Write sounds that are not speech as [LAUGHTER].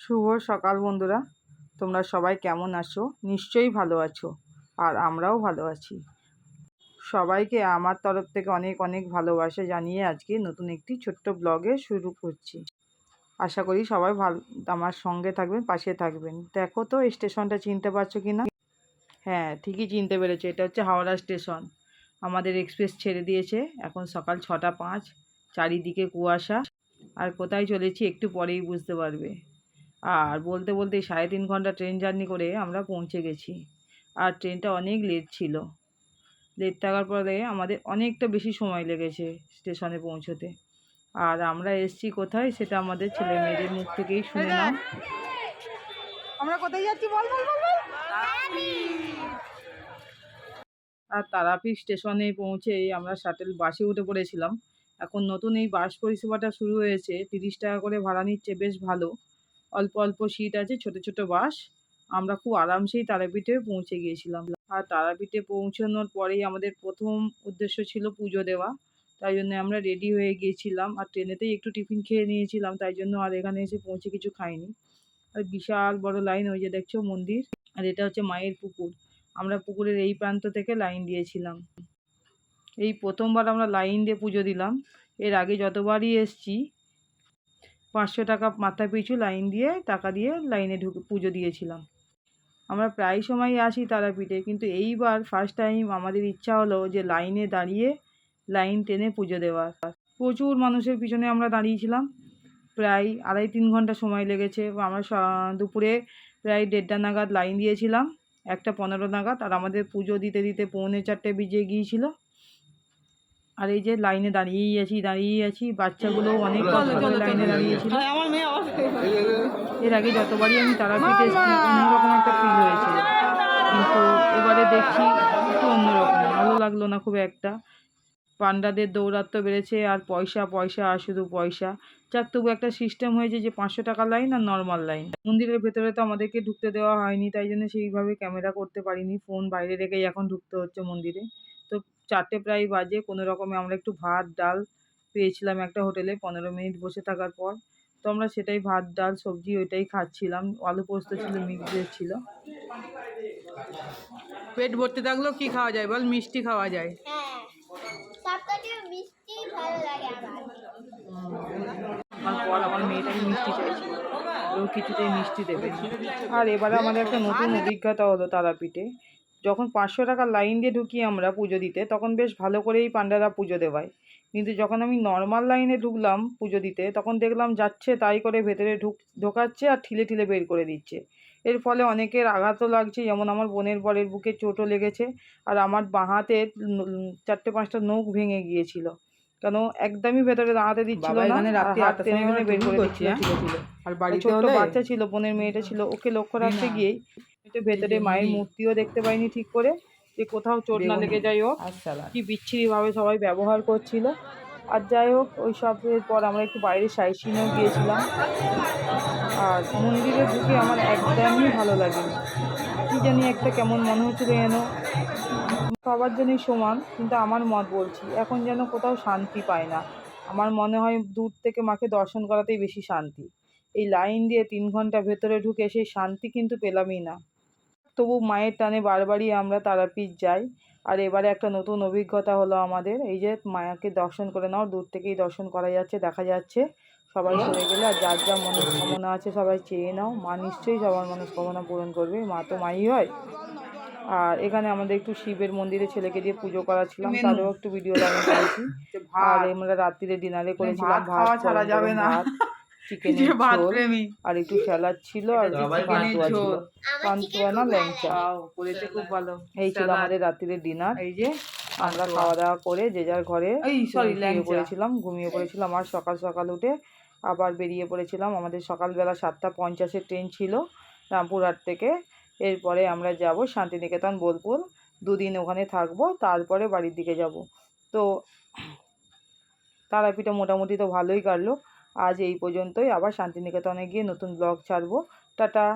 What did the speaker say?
শুভ সকাল বন্ধুরা। তোমরা সবাই কেমন আছো? নিশ্চয়ই ভালো আছো, আর আমরাও ভালো আছি। সবাইকে আমার তরফ থেকে অনেক অনেক ভালোবাসা জানিয়ে আজকে নতুন একটি ছোট্ট ব্লগে শুরু করছি। আশা করি সবাই ভালো, আমার সঙ্গে থাকবেন, পাশে থাকবেন। দেখো তো স্টেশনটা চিনতে পারছ কি না হ্যাঁ ঠিকই চিনতে পেরেছ। এটা হচ্ছে হাওড়া স্টেশন। আমাদের এক্সপ্রেস ছেড়ে দিয়েছে। এখন সকাল ছটা পাঁচ, চারিদিকে কুয়াশা। আর কোথায় চলেছি একটু পরেই বুঝতে পারবে। আর বলতে বলতে সাড়ে তিন ঘণ্টা ট্রেন জার্নি করে আমরা পৌঁছে গেছি। আর ট্রেনটা অনেক লেট ছিল। লেট থাকার পরে আমাদের অনেকটা বেশি সময় লেগেছে স্টেশনে পৌঁছতে। আর আমরা এসছি কোথায় সেটা আমাদের ছেলে মেয়েদের মুখ থেকেই শুনে নাও। আমরা কোথায় যাচ্ছি বল বল বল আর তারাপীঠ স্টেশনে পৌঁছে আমরা শাটেল বাসে উঠে পড়েছিলাম। এখন নতুন এই বাস পরিষেবাটা শুরু হয়েছে। তিরিশ টাকা করে ভাড়া নিচ্ছে বেশ ভালো। অল্প অল্প সিট আছে, ছোট ছোট বাস। আমরা খুব আরামসেই তারাপীঠে পৌঁছে গিয়েছিলাম। আর তারাপীঠে পৌঁছানোর পরেই আমাদের প্রথম উদ্দেশ্য ছিল পুজো দেওয়া। তাই জন্য আমরা রেডি হয়ে গিয়েছিলাম। আর ট্রেনেতেই একটু টিফিন খেয়ে নিয়েছিলাম। তাই জন্য আর এখানে এসে পৌঁছে কিছু খাইনি। আর বিশাল বড় লাইন ওই যে দেখছ মন্দির? আর এটা হচ্ছে মায়ের পুকুর। আমরা পুকুরের এই প্রান্ত থেকে লাইন দিয়েছিলাম। এই প্রথমবার আমরা লাইন দিয়ে পুজো দিলাম। এর আগে যতবারই এসছি পাঁচশো টাকা মাথা পিছু লাইন দিয়ে টাকা দিয়ে লাইনে ঢুকে পুজো দিয়েছিলাম। আমরা প্রায় সময়ই আসি তারাপীঠে, কিন্তু এইবার ফার্স্ট টাইম আমাদের ইচ্ছা হলো যে লাইনে দাঁড়িয়ে লাইন টেনে পুজো দেওয়ার। প্রচুর মানুষের পিছনে আমরা দাঁড়িয়েছিলাম। প্রায় আড়াই তিন ঘণ্টা সময় লেগেছে। আমরা দুপুরে প্রায় দেড়টা নাগাদ লাইন দিয়েছিলাম। একটা পনেরো নাগাদ আর আমাদের পুজো দিতে দিতে পৌনে চারটে বেজে গিয়েছিল। আর এই যে লাইনে দাঁড়িয়েই আছি দাঁড়িয়েই আছি। বাচ্চাগুলো অনেক লাইনে দাঁড়িয়েছিল এর আগে যতবারই আমি তারাপীঠে এসেছি অন্যরকম একটা ফিল হয়েছিল কিন্তু এবারে দেখছি একটু অন্যরকম ভালো লাগল না খুব একটা। পান্ডাদের দৌরাত্ম বেড়েছে আর পয়সা পয়সা আর শুধু পয়সা। যাক তবু একটা সিস্টেম হয়েছে যে পাঁচশো টাকা লাইন আর নর্মাল লাইন মন্দিরের ভেতরে তো আমাদেরকে ঢুকতে দেওয়া হয়নি তাই জন্য সেইভাবে ক্যামেরা করতে পারিনি। ফোন বাইরে রেখেই এখন ঢুকতে হচ্ছে মন্দিরে। চারটে প্রায় বাজে কোনো রকমে আমরা একটু ভাত ডাল পেয়েছিলাম একটা হোটেলে পনেরো মিনিট বসে থাকার পর। তো আমরা সেটাই ভাত ডাল সবজি ওইটাই খাচ্ছিলাম। আলু পোস্ত ছিল মিক্স ভেজ ছিল। পেট ভর্তি থাকলেও কি খাওয়া যায় বল? মিষ্টি খাওয়া যায়। হ্যাঁ আমার মেয়েটাকে মিষ্টি চাইছিল ও কিছুতেই মিষ্টি দেবে আর এবারে আমাদের একটা নতুন অভিজ্ঞতা হলো তারাপীঠে। যখন পাঁচশো টাকা লাইন দিয়ে ঢুকি আমরা পুজো দিতে তখন বেশ ভালো করেই পান্ডারা পুজো দেওয়ায়। কিন্তু যখন আমি নর্মাল লাইনে ঢুকলাম পুজো দিতে তখন দেখলাম যাচ্ছে তাই করে ভেতরে ঢুক ঢোকাচ্ছে আর ঠিলে ঠিলে বের করে দিচ্ছে। এর ফলে অনেকের আঘাতও লাগছে যেমন আমার বোনের বরের বুকে চোটও লেগেছে আর আমার বাঁ হাতে চারটে পাঁচটা নখ ভেঙে গিয়েছিল। কেন একদমই ভেতরে দাঁড়াতে দিচ্ছিল না হাত টেনে বের করে দিচ্ছিল। আর বাড়িতে ছোট্ট বাচ্চা ছিল বোনের মেয়েটা ছিল ওকে লক্ষ্য রাখতে গিয়েই একটু ভেতরে মায়ের মূর্তিও দেখতে পাইনি ঠিক করে যে কোথাও চোট না লেগে যায় হোক কি বিচ্ছিরিভাবে সবাই ব্যবহার করছিল। আর যাই হোক ওই সবের পর আমরা একটু বাইরে সাইসিনেও গিয়েছিলাম। আর মন্দিরে ঢুকে আমার একদমই ভালো লাগেনি কি জানি একটা কেমন মনে হচ্ছিল যেন। সবার জন্যই সমান কিন্তু আমার মত বলছি এখন যেন কোথাও শান্তি পায় না। আমার মনে হয় দূর থেকে মাকে দর্শন করাতেই বেশি শান্তি। এই লাইন দিয়ে তিন ঘণ্টা ভেতরে ঢুকে সেই শান্তি কিন্তু পেলামই না। তবু মায়ের টানে বারবারই আমরা তারাপীঠ যাই। আর এবারে একটা নতুন অভিজ্ঞতা হলো আমাদের। এই যে মায়াকে দর্শন করে নাও দূর থেকেই দর্শন করা যাচ্ছে দেখা যাচ্ছে। সবাই সরে গেলে আর যার যা মনস্কামনা আছে সবাই চেয়ে নাও। মা নিশ্চয়ই সবার মনস্কামনা পূরণ করবে। মা তো মাই হয়। আর এখানে আমাদের একটু শিবের মন্দিরে ছেলেকে দিয়ে পুজো করাচ্ছিলাম। মেনু। তারও একটু ভিডিও করেছি। আর আমরা রাত্রিরে ডিনারে করেছিলাম ভাত ছাড়া যাবে না। চিকেনের [LAUGHS] ঝোল আর একটু স্যালাড ছিল আর পান্তুয়া ছিল। পান্তুয়া না ল্যাংচা করেছে খুব ভালো। এই ছিল আমাদের রাত্রিরে ডিনার এই যে আমরা খাওয়া দাওয়া করে যে যার ঘরে ল্যাংচা। পড়েছিলাম ঘুমিয়ে পড়েছিলাম আর সকাল সকাল উঠে আবার বেরিয়ে পড়েছিলাম। আমাদের সকালবেলা সাতটা পঞ্চাশের ট্রেন ছিল রামপুরহাট থেকে। এরপরে আমরা যাব শান্তিনিকেতন বোলপুর। দুদিন ওখানে থাকব তারপরে বাড়ির দিকে যাব। তো তারাপীঠে মোটামুটি তো ভালোই কাটলো। আজ এই পর্যন্তই। আবার শান্তিনিকেতনে গিয়ে নতুন ব্লগ ছাড়বো। টাটা।